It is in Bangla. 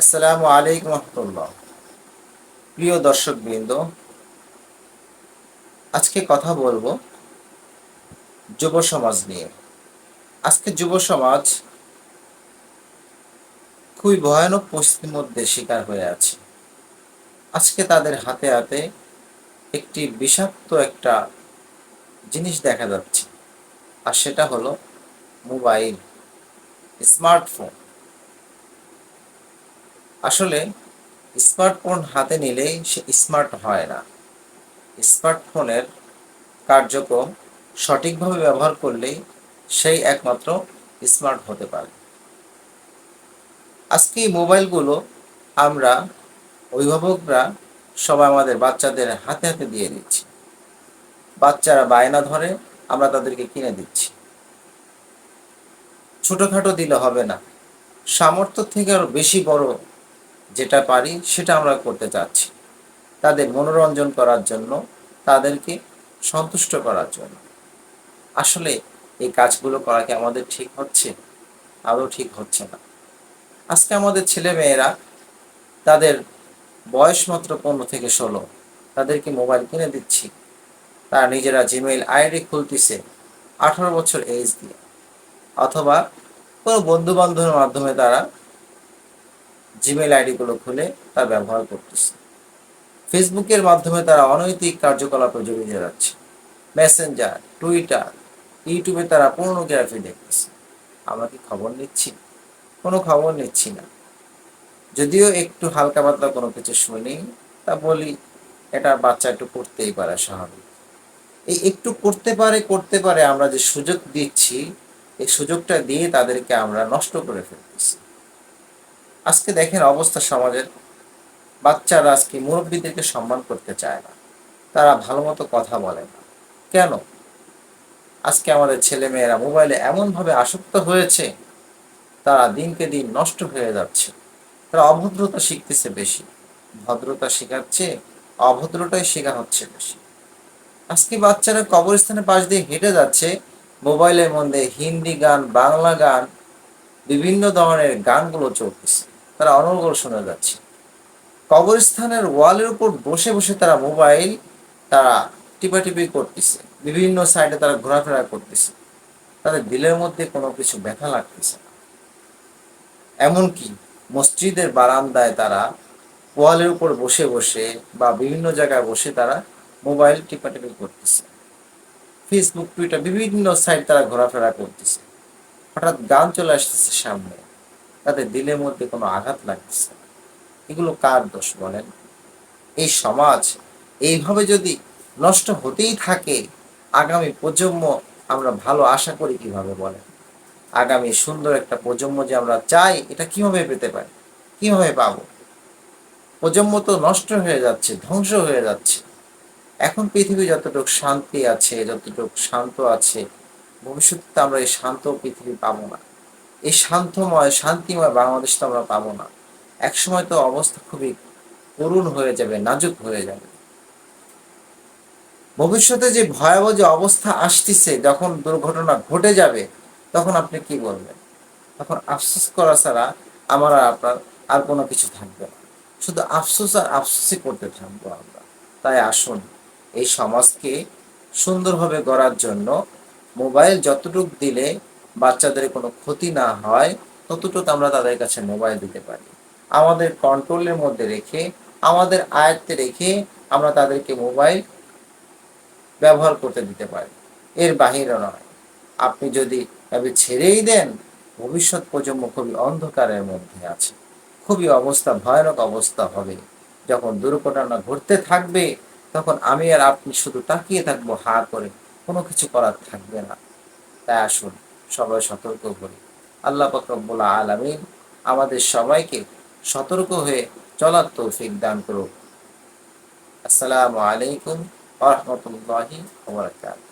আসসালামু আলাইকুম রহমতুল্লাহ। প্রিয় দর্শক বৃন্দ আজকে কথা বলব যুব সমাজ নিয়ে। আজকে যুব সমাজ খুবই ভয়ানক পরিস্থিতির মধ্যে শিকার হয়ে আছে। আজকে তাদের হাতে হাতে একটি বিষাক্ত একটা জিনিস দেখা যাচ্ছে, আর সেটা হলো মোবাইল, স্মার্টফোন। আসলে স্মার্টফোন হাতে নিলেই সে স্মার্ট হয় না। স্মার্টফোনের কার্যক্রম সঠিকভাবে ব্যবহার করলেই সেই একমাত্র স্মার্ট হতে পারে। আজকে এই মোবাইলগুলো আমরা অভিভাবকরা সবাই আমাদের বাচ্চাদের হাতে হাতে দিয়ে দিচ্ছি। বাচ্চারা বায়না ধরে আমরা তাদেরকে কিনে দিচ্ছি। ছোটোখাটো দিলে হবে না। সামর্থ্য থেকে আরও বেশি বড় যেটা পারি সেটা আমরা করতে চাচ্ছি। তাদের মনোরঞ্জন করার জন্য, তাদেরকে সন্তুষ্ট করার জন্য। আসলে এই কাজগুলো করা কি আমাদের ঠিক হচ্ছে? আরও ঠিক হচ্ছে না। আজকে আমাদের ছেলে মেয়েরা তাদের বয়স মাত্র পনেরো থেকে ষোলো। তাদেরকে মোবাইল কিনে দিচ্ছি। তারা নিজেরা জিমেইল আইডি খুলতেছে আঠারো বছর এজ দিয়ে। অথবা কোনো বন্ধু বান্ধবের মাধ্যমে তারা জিমেল আইডিগুলো খুলে তা ব্যবহার করতেছে। ফেসবুকের মাধ্যমে তারা অনৈতিক কার্যকলাপে জড়িয়ে যাচ্ছে। মেসেঞ্জার টুইটার ইউটিউবে তারা পর্নোগ্রাফি দেখতেছে। আমরা কি খবর নিচ্ছি? কোনো খবর নিচ্ছি না। যদিও একটু হালকা পাতলা কোনো কিছু শুনি, তা বলি, এটা বাচ্চা একটু করতেই পারে স্বাভাবিক। এই একটু করতে পারে করতে পারে, আমরা যে সুযোগ দিচ্ছি, এই সুযোগটা দিয়ে তাদেরকে আমরা নষ্ট করে ফেলতেছি আজকে দেখেন অবস্থা সমাজের। বাচ্চারা আজকে মুরব্বীদেরকে সম্মান করতে চায় না। তারা ভালো মতো কথা বলে না। কেন? আজকে আমাদের ছেলে মেয়েরা মোবাইলে এমনভাবে আসক্ত হয়েছে, তারা দিনকে দিন নষ্ট হয়ে যাচ্ছে। তারা অভদ্রতা শিখতেছে বেশি। ভদ্রতা শেখাচ্ছে, অভদ্রতাই শেখা হচ্ছে বেশি। আজকে বাচ্চারা কবরস্থানের পাশ দিয়ে হেঁটে যাচ্ছে, মোবাইলের মধ্যে হিন্দি গান, বাংলা গান, বিভিন্ন ধরনের গানগুলো চলতেছে। তারা অনর্গল শোনা যাচ্ছে। কবরস্থানের ওয়ালের উপর বসে বসে তারা মোবাইল তারা টিপাটিপি করতেছে। বিভিন্ন সাইডে তারা ঘোরাফেরা করতেছে। তাদের দিলের মধ্যে কোনো কিছু ব্যথা লাগতেছে এমনকি মসজিদের বারান্দায় তারা ওয়ালের উপর বসে বসে বা বিভিন্ন জায়গায় বসে তারা মোবাইল টিপাটিপি করতেছে। ফেসবুক টুইটার বিভিন্ন সাইট তারা ঘোরাফেরা করতেছে। হঠাৎ গান চলে আসতেছে সামনে। তাদের দিলের মধ্যে কোনো আঘাত লাগতেছে এগুলো কার দোষ বলেন? এই সমাজ এইভাবে যদি নষ্ট হতেই থাকে, আগামী প্রজন্ম আমরা ভালো আশা করি কীভাবে বলেন? আগামী সুন্দর একটা প্রজন্ম যে আমরা চাই, এটা কীভাবে পেতে পারি? কীভাবে পাবো? প্রজন্ম তো নষ্ট হয়ে যাচ্ছে, ধ্বংস হয়ে যাচ্ছে। এখন পৃথিবী যতটুকু শান্তি আছে, যতটুকু শান্ত আছে, ভবিষ্যতে আমরা এই শান্ত পৃথিবী পাবো না। এই শান্তময়, শান্তিময় বাংলাদেশ তো আমরা পাবো না। একসময় তো অবস্থা খুবই করুণ হয়ে যাবে, নাজুক হয়ে যাবে। ভবিষ্যতে যে ভয়াবহ যে অবস্থা আসতেছে, যখন দুর্ঘটনা ঘটে যাবে, তখন আপনি কি বলবেন? তখন আফসোস করা ছাড়া আমার আর আপনার আর কোনো কিছু থাকবে না। শুধু আফসোস আর আফসোসই করতে থাকব আমরা। তাই আসুন, এই সমাজকে সুন্দরভাবে গড়ার জন্য মোবাইল যতটুকু দিলে বাচ্চাদের কোনো ক্ষতি না হয়, ততটুকু আমরা তাদের কাছে মোবাইল দিতে পারি। আমাদের কন্ট্রোলের মধ্যে রেখে, আমাদের আয়ত্তে রেখে আমরা তাদেরকে মোবাইল ব্যবহার করতে দিতে পারি। এর বাহিরে নয়। আপনি যদি তবে ছেড়েই দেন, ভবিষ্যৎ প্রজন্ম খুবই অন্ধকারের মধ্যে আছে। খুবই অবস্থা, ভয়ানক অবস্থা হবে। যখন দুর্ঘটনা ঘটতে থাকবে, তখন আমি আর আপনি শুধু তাকিয়ে থাকব, হা করে। কোনো কিছু করার থাকবে না। তাই আসুন সবাই সতর্ক করি। আল্লাহ পাকবুল আলমিন আমাদের সবাইকে সতর্ক হয়ে চলার তৌফিক দান করুক। আসসালামু আলাইকুম ওরহমতুল্লাহি ওবরাকাতুহু